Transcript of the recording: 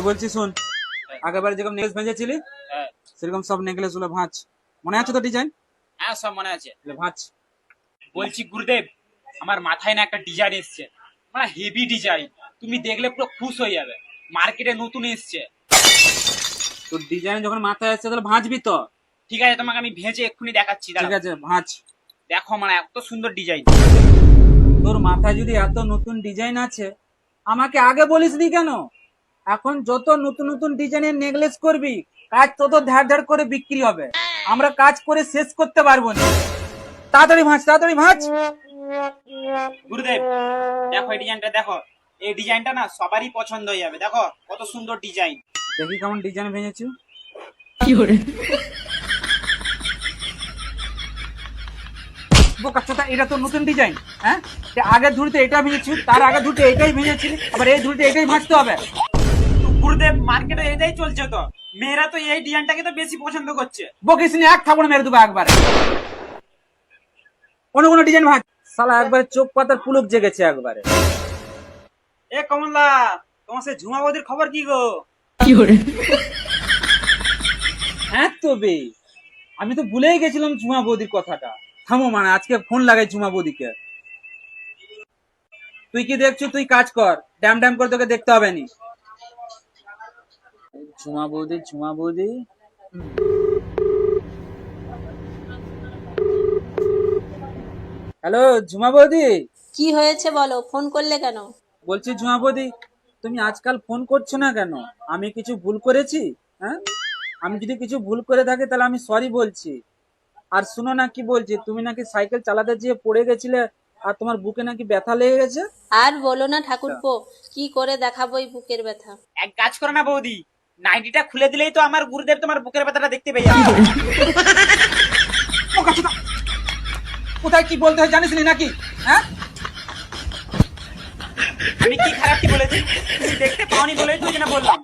কি বলছি শুন? আগেবার যেরকম নেকলেস ভেঙেছিলি হ্যাঁ। সেরকম সব নেকলেসগুলো ভাঁজ। মনে আছে তো ডিজাইন হ্যাঁ সব মনে আছে। ভাঁজ। বলছি গুরুদেব আমার মাথায় না একটা ডিজাইন এসছে। মানে হেভি ডিজাইন তুমি দেখলে পুরো খুশ হয়ে যাবে। মার্কেটে নতুন এসছে। তোর ডিজাইন যখন মাথায় আসছে তাহলে ভাঁজবি তো। ঠিক আছে তোমাকে আমি ভেজে এক্ষুনি দেখাচ্ছি ঠিক আছে ভাঁজ। দেখো মানে এত সুন্দর ডিজাইন তোর মাথায় যদি এত নতুন ডিজাইন আছে আমাকে আগে বলিসনি কেন? এখন যত নতুন নতুন ডিজাইনের নেকলেস করবি কাজ তত ধার ধার করে বিক্রি হবে। আমরা কাজ করে শেষ করতে পারব না। তাড়াতাড়ি ভাঁজ তাড়াতাড়ি ভাঁজ। গুরুদেব দেখো এই ডিজাইনটা দেখো। এই ডিজাইনটা না সবারই পছন্দ হয়ে যাবে। দেখো কত সুন্দর ডিজাইন। দেখি কেমন ডিজাইন ভেঙেছি। বোকা চোদা, এটা তো নতুন ডিজাইন হ্যাঁ? তে আগের ঝুড়িতে এটা ভেঙেছি তার আগে ঝুড়িতে এটাই ভেঙেছি আবার এই ঝুড়িতে এটাই ভাঁজতে হবে। গুরুদেব মার্কেটে এটাই চলছে তো। মেয়েরা তো এই ডিজাইনটাকে তো বেশি পছন্দ করছে। বকিস নি এক থাপড় মেরে দেবো একবারে। অন্য কোনো ডিজাইন ভাঁজ সালা একবারে চোখ পাতার পুলক জেগেছে একবারে। এ কমলদা তোমার সে ঝুমা বৌদির খবর কি গো? হ্যাঁ তবে আমি তো ভুলেই গেছিলাম ঝুমা বৌদির কথাটা। থামো মানে আজকে ফোন লাগাই ঝুমা বৌদিকে। তুই কি দেখছ? তুই কাজ কর। ড্যাম ড্যাম করে তোকে দেখতে হবে নি। ঝুমা বৌদি ঝুমা বৌদি। হ্যালো ঝুমা বৌদি? কি হয়েছে বলো ফোন করলে কেন? বলছি ঝুমা বৌদি তুমি আজকাল ফোন করছ না কেন? আমি কিছু ভুল করেছি? হ্যাঁ? আমি যদি কিছু ভুল করে থাকি তাহলে আমি সরি বলছি। আর শুনো না কি বলছি তুমি নাকি সাইকেল চালাতে যেয়ে পড়ে গেছিলে আর তোমার বুকে নাকি ব্যথা লেগে গেছে? আর বলো না ঠাকুরপো কি করে দেখাবো এই বুকের ব্যথা? এক কাজ করো না বৌদি নাইটিটা খুলে দিলেই তো আমার গুরুদেব তোমার বুকের ব্যথাটা দেখতে পেয়ে যাবে! কোথায় কি বলতে হয় জানিস নাকি? হ্যাঁ? আমি কি খারাপ কি বলেছি? তুমি দেখতে পাওনি বলেই তুই না বললাম।